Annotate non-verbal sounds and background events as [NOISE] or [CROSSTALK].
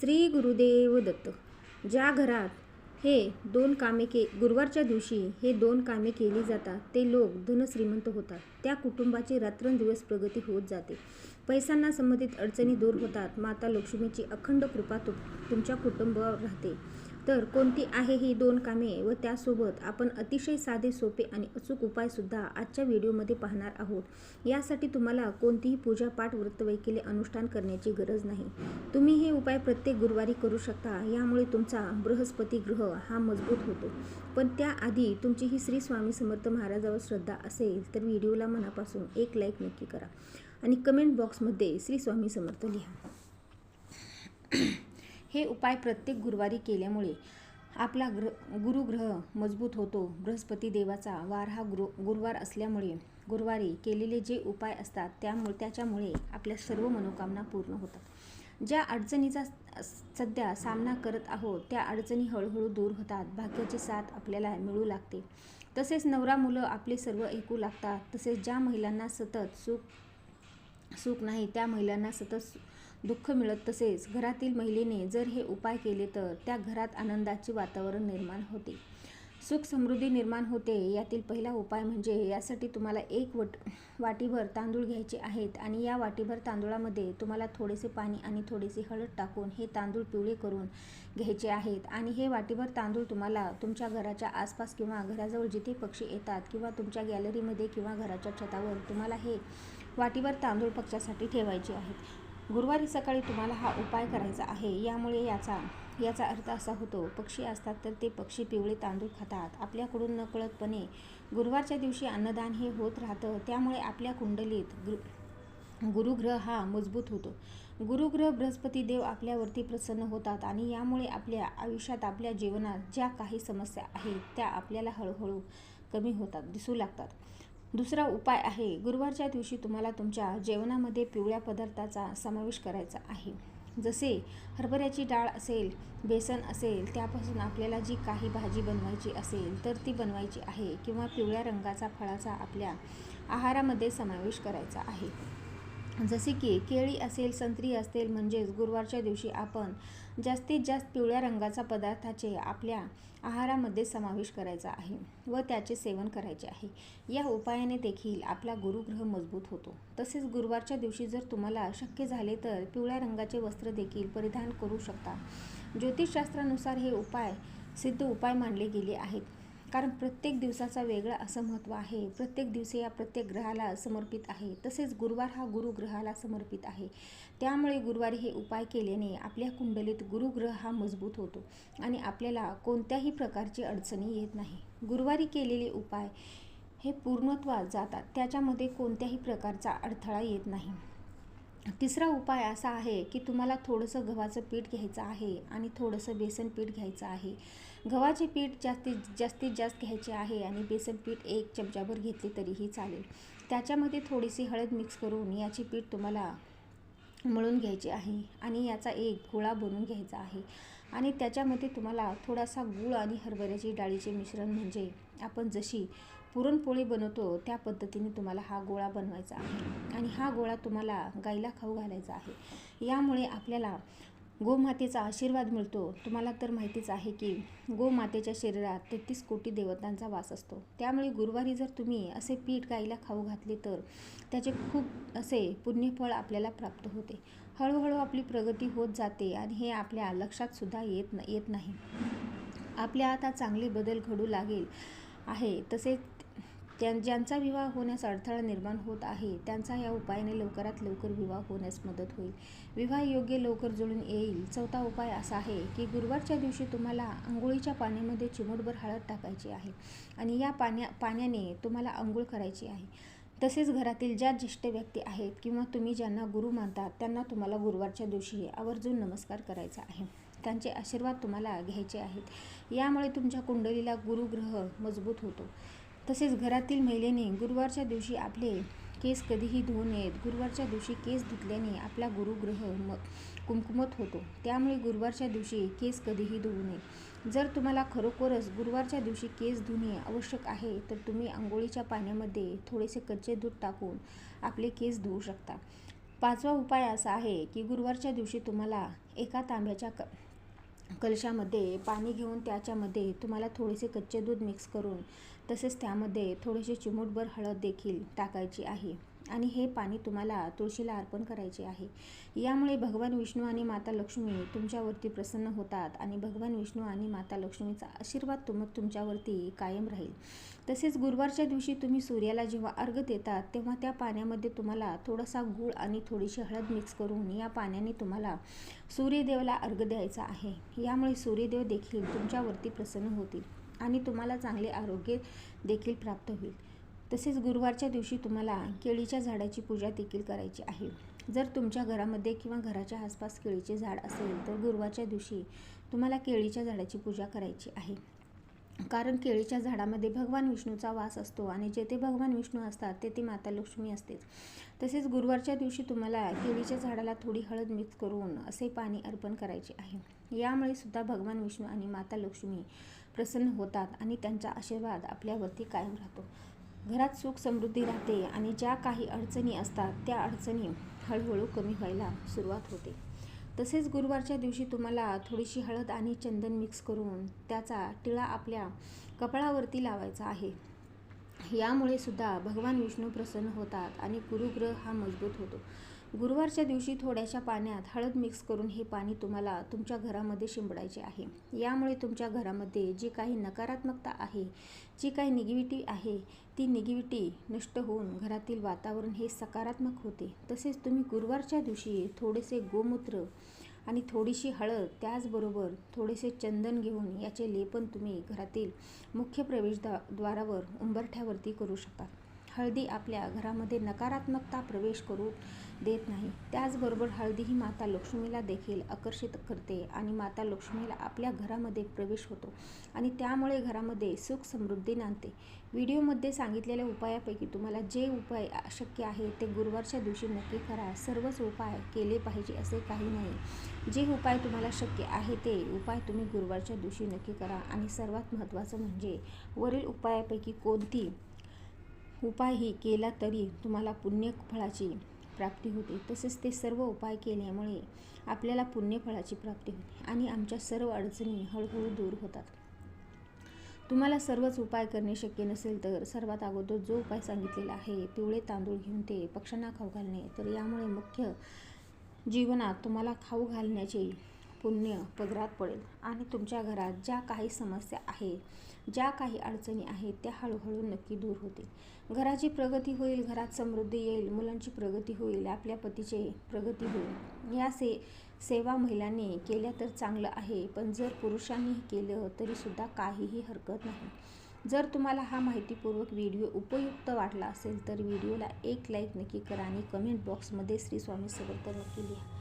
श्री गुरुदेव दत्त ज्या घरात हे दोन कामे के गुरुवारच्या दिवशी हे दोन कामे केली जातात ते लोक धनश्रीमंत होतात. त्या कुटुंबाची रात्रंदिवस प्रगती होत जाते. पैशांना संबंधित अडचणी दूर होतात. माता लक्ष्मीची अखंड कृपा तु तुमच्या कुटुंबावर राहते. तर कोणती आहे ही दोन कामे व त्यासोबत आपण अतिशय साधे सोपे आणि अचूक उपायसुद्धा आजच्या व्हिडिओमध्ये पाहणार आहोत. यासाठी तुम्हाला कोणतीही पूजापाठ वृत्तवैकिले अनुष्ठान करण्याची गरज नाही. तुम्ही हे उपाय प्रत्येक गुरुवारी करू शकता. यामुळे तुमचा बृहस्पती ग्रह हा मजबूत होतो. पण त्याआधी तुमची ही श्री स्वामी समर्थ महाराजावर श्रद्धा असेल तर व्हिडिओला मनापासून एक लाईक नक्की करा. आणि कमेंट बॉक्समध्ये श्री स्वामी समर्थ लिहा. [CLEARS THROAT] हे उपाय प्रत्येक गुरुवारी केल्यामुळे आपला ग्र गुरुग्रह मजबूत होतो. बृहस्पती देवाचा वार हा गुरु गुरुवार असल्यामुळे गुरुवारी केलेले जे उपाय असतात त्यामुळे त्याच्यामुळे आपल्या सर्व मनोकामना पूर्ण होतात. ज्या अडचणीचा सध्या सामना करत आहोत त्या अडचणी हळूहळू दूर होतात. भाग्याची साथ आपल्याला मिळू लागते. तसेच नवरा मुलं आपले सर्व ऐकू लागतात. तसेच ज्या महिलांना सतत सुख सुख नाही त्या महिलांना सतत दुःख मिळत तसेच घरातील महिलेने जर हे उपाय केले तर त्या घरात आनंदाचे वातावरण निर्माण होते. सुख समृद्धी निर्माण होते. यातील पहिला उपाय म्हणजे यासाठी तुम्हाला एक वट वाटीभर तांदूळ घ्यायचे आहेत आणि या वाटीभर तांदूळामध्ये तुम्हाला थोडेसे पाणी आणि थोडेसे हळद टाकून हे तांदूळ पिवळे करून घ्यायचे आहेत आणि हे वाटीभर तांदूळ तुम्हाला तुमच्या घराच्या आसपास किंवा घराजवळ जिथे पक्षी येतात किंवा तुमच्या गॅलरीमध्ये किंवा घराच्या छतावर तुम्हाला हे वाटीवर तांदूळ पक्षासाठी ठेवायचे आहेत. गुरुवारी सकाळी तुम्हाला हा उपाय करायचा आहे. यामुळे याचा याचा अर्थ असा होतो पक्षी असतात तर ते पक्षी पिवळे तांदूळ खातात. आपल्याकडून नकळतपणे गुरुवारच्या दिवशी अन्नदान हे होत राहतं. त्यामुळे आपल्या कुंडलीत गुरु गुरुग्रह हा मजबूत होतो. गुरुग्रह बृहस्पती देव आपल्यावरती प्रसन्न होतात आणि यामुळे आपल्या आयुष्यात आपल्या जीवनात ज्या काही समस्या आहेत त्या आपल्याला हळूहळू कमी होतात दिसू लागतात. दुसरा उपाय आहे गुरुवारच्या दिवशी तुम्हाला तुमच्या जेवणामध्ये पिवळ्या पदार्थाचा समावेश करायचा आहे. जसे हरभऱ्याची डाळ असेल बेसन असेल त्यापासून आपल्याला जी काही भाजी बनवायची असेल तर ती बनवायची आहे किंवा पिवळ्या रंगाचा फळाचा आपल्या आहारामध्ये समावेश करायचा आहे. जसे की केळी असेल संत्री असेल म्हणजेच गुरुवारच्या दिवशी आपण जास्तीत जास्त पिवळ्या रंगाचा पदार्थाचे आपल्या आहारामध्ये समावेश करायचा आहे व त्याचे सेवन करायचे आहे. या उपायाने देखील आपला गुरुग्रह मजबूत होतो. तसेच गुरुवारच्या दिवशी जर तुम्हाला शक्य झाले तर पिवळ्या रंगाचे वस्त्र देखील परिधान करू शकता. ज्योतिषशास्त्रानुसार हे उपाय सिद्ध उपाय मानले गेले आहेत. कारण प्रत्येक दिवसाचा वेगळा असं महत्त्व आहे. प्रत्येक दिवशी या प्रत्येक ग्रहाला समर्पित आहे. तसेच गुरुवार हा गुरुग्रहाला समर्पित आहे. त्यामुळे गुरुवारी हे उपाय केल्याने आपल्या कुंडलीत गुरुग्रह हा मजबूत होतो आणि आपल्याला कोणत्याही प्रकारची अडचणी येत नाही. गुरुवारी केलेले उपाय हे पूर्णत्वात जातात. त्याच्यामध्ये कोणत्याही प्रकारचा अडथळा येत नाही. तिसरा उपाय असा आहे की तुम्हाला थोडंसं गव्हाचं पीठ घ्यायचं आहे आणि थोडंसं बेसन पीठ घ्यायचं आहे. गव्हाचे पीठ जास्तीत जास्तीत जास्त घ्यायचे आहे आणि बेसन पीठ एक चमचाभर घेतले तरीही चालेल. त्याच्यामध्ये थोडीशी हळद मिक्स करून याची पीठ तुम्हाला मळून घ्यायचे आहे आणि याचा एक गोळा बनवून घ्यायचा आहे. आणि त्याच्यामध्ये तुम्हाला थोडासा गूळ आणि हरभऱ्याची डाळीचे मिश्रण म्हणजे आपण जशी पुरणपोळी बनवतो त्या पद्धतीने तुम्हाला हा गोळा बनवायचा आहे. आणि हा गोळा तुम्हाला गाईला खाऊ घालायचा आहे. यामुळे आपल्याला गोमातेचा आशीर्वाद मिळतो. तुम्हाला तर माहितीच आहे की गोमातेच्या शरीरात तेहतीस कोटी देवतांचा वास असतो. त्यामुळे गुरुवारी जर तुम्ही असे पीठ गाईला खाऊ घातले तर त्याचे खूप असे पुण्यफळ आपल्याला प्राप्त होते. हळूहळू आपली प्रगती होत जाते आणि हे आपल्या लक्षातसुद्धा येत न येत नाही. आपल्या आता चांगले बदल घडू लागेल आहे तसेच त्या ज्यांचा विवाह होण्यास अडथळा निर्माण होत आहे त्यांचा या उपायाने लवकरात लवकर विवाह होण्यास मदत होईल. विवाह योग्य लवकर जुळून येईल. चौथा उपाय असा आहे की गुरुवारच्या दिवशी तुम्हाला आंघोळीच्या पाण्यामध्ये चिमूटभर हळद टाकायची आहे आणि या पाण्या पाण्याने तुम्हाला आंघोळ करायची आहे. तसेच घरातील ज्या ज्येष्ठ व्यक्ती आहेत किंवा तुम्ही ज्यांना गुरु मानतात त्यांना तुम्हाला गुरुवारच्या दिवशी आवर्जून नमस्कार करायचा आहे. त्यांचे आशीर्वाद तुम्हाला घ्यायचे आहेत. यामुळे तुमच्या कुंडलीला गुरुग्रह मजबूत होतो. तसेच घरातील महिलेने गुरुवारच्या दिवशी आपले केस कधीही धुवू नयेत. गुरुवारच्या दिवशी केस धुतल्याने आपला गुरुग्रह म कुमकुमत होतो. त्यामुळे गुरुवारच्या दिवशी केस कधीही धुवू नये. जर तुम्हाला खरोखरच गुरुवारच्या दिवशी केस धुणे आवश्यक आहे तर तुम्ही आंघोळीच्या पाण्यामध्ये थोडेसे कच्चे दूध टाकून आपले केस धुवू शकता. पाचवा उपाय असा आहे की गुरुवारच्या दिवशी तुम्हाला एका तांब्याच्या क कलशामध्ये पाणी घेऊन त्याच्यामध्ये तुम्हाला थोडेसे कच्चे दूध मिक्स करून तसेच त्यामध्ये थोडेसे चिमूटभर हळद देखील टाकायची आहे. आणि हे पाणी तुम्हाला तुळशीला अर्पण करायचे आहे. यामुळे भगवान विष्णू आणि माता लक्ष्मी तुमच्यावरती प्रसन्न होतात आणि भगवान विष्णू आणि माता लक्ष्मीचा आशीर्वाद तुम तुमच्यावरती कायम राहील. तसेच गुरुवारच्या दिवशी तुम्ही सूर्याला जेव्हा अर्घ देतात तेव्हा त्या पाण्यामध्ये तुम्हाला थोडासा गूळ आणि थोडीशी हळद मिक्स करून या पाण्याने तुम्हाला सूर्यदेवाला अर्घ द्यायचा आहे. यामुळे सूर्यदेव देखील तुमच्यावरती प्रसन्न होतील. आणि तुम्हाला चांगले आरोग्य देखील प्राप्त होईल. तसेच गुरुवारच्या दिवशी तुम्हाला केळीच्या झाडाची पूजा देखील करायची आहे. जर तुमच्या घरामध्ये किंवा घराच्या आसपास केळीचे झाड असेल तर गुरुवारच्या दिवशी तुम्हाला केळीच्या झाडाची पूजा करायची आहे. कारण केळीच्या झाडामध्ये भगवान विष्णूचा वास असतो आणि जेथे भगवान विष्णू असतात तेथे माता लक्ष्मी असतेच तसेच गुरुवारच्या दिवशी तुम्हाला केळीच्या झाडाला थोडी हळद मिक्स करून असे पाणी अर्पण करायचे आहे. यामुळे सुद्धा भगवान विष्णू आणि माता लक्ष्मी प्रसन्न होतात आणि त्यांचा आशीर्वाद आपल्यावरती कायम राहतो. घरात सुख समृद्धी राहते आणि ज्या काही अडचणी असतात त्या अडचणी हळूहळू कमी व्हायला सुरुवात होते. तसेच गुरुवारच्या दिवशी तुम्हाला थोडीशी हळद आणि चंदन मिक्स करून त्याचा टिळा आपल्या कपाळावरती लावायचा आहे. यामुळे सुद्धा भगवान विष्णू प्रसन्न होतात आणि गुरुग्रह हा मजबूत होतो. गुरुवारच्या दिवशी थोड्याशा पाण्यात हळद मिक्स करून हे पाणी तुम्हाला तुमच्या घरामध्ये शिंपडायचे आहे. यामुळे तुमच्या घरामध्ये जी काही नकारात्मकता आहे जी काही निगेटिव्हिटी आहे ती निगेटिव्हिटी नष्ट होऊन घरातील वातावरण हे सकारात्मक होते. तसेच तुम्ही गुरुवारच्या दिवशी थोडेसे गोमूत्र आणि थोडीशी हळद त्याचबरोबर थोडेसे चंदन घेऊन याचे लेपन तुम्ही घरातील मुख्य प्रवेशद्वारावर उंबरठ्यावरती करू शकता. हळदी आपल्या घरामध्ये नकारात्मकता प्रवेश करू देत नाही. त्याचबरोबर हळदी ही माता लक्ष्मीला देखील आकर्षित करते आणि माता लक्ष्मीला आपल्या घरामध्ये प्रवेश होतो आणि त्यामुळे घरामध्ये सुख समृद्धी नांदते. व्हिडिओमध्ये सांगितलेल्या उपायापैकी तुम्हाला जे उपाय शक्य आहे ते गुरुवारच्या दिवशी नक्की करा. सर्वच उपाय केले पाहिजे असे काही नाही. जे उपाय तुम्हाला शक्य आहे ते उपाय तुम्ही गुरुवारच्या दिवशी नक्की करा. आणि सर्वात महत्त्वाचं म्हणजे वरील उपायापैकी कोणती उपाय ही केला तरी तुम्हाला पुण्यफळाची प्राप्ती होते. तसेच ते सर्व उपाय केल्यामुळे आपल्याला पुण्यफळाची प्राप्ती होते आणि आमच्या सर्व अडचणी हळूहळू दूर होतात. तुम्हाला सर्वच उपाय करणे शक्य नसेल तर सर्वात अगोदर जो उपाय सांगितलेला आहे पिवळे तांदूळ घेऊन ते पक्ष्यांना खाऊ घालणे. तर यामुळे मुख्य जीवनात तुम्हाला खाऊ घालण्याचे पुण्य पदरात पडेल. आणि तुमच्या घरात ज्या काही समस्या आहे ज्या काही अडचणी आहेत त्या हळूहळू नक्की दूर होतील. घराची प्रगती होईल घरात समृद्धी येईल मुलांची प्रगती होईल आपल्या पतीचे प्रगती होईल. या से सेवा महिलांनी केल्या तर चांगलं आहे पण जर पुरुषांनी केलं तरीसुद्धा काहीही हरकत नाही. जर तुम्हाला हा माहितीपूर्वक व्हिडिओ उपयुक्त वाटला असेल तर व्हिडिओला एक लाईक नक्की करा आणि कमेंट बॉक्समध्ये श्री स्वामी समर्थ नक्की लिहा.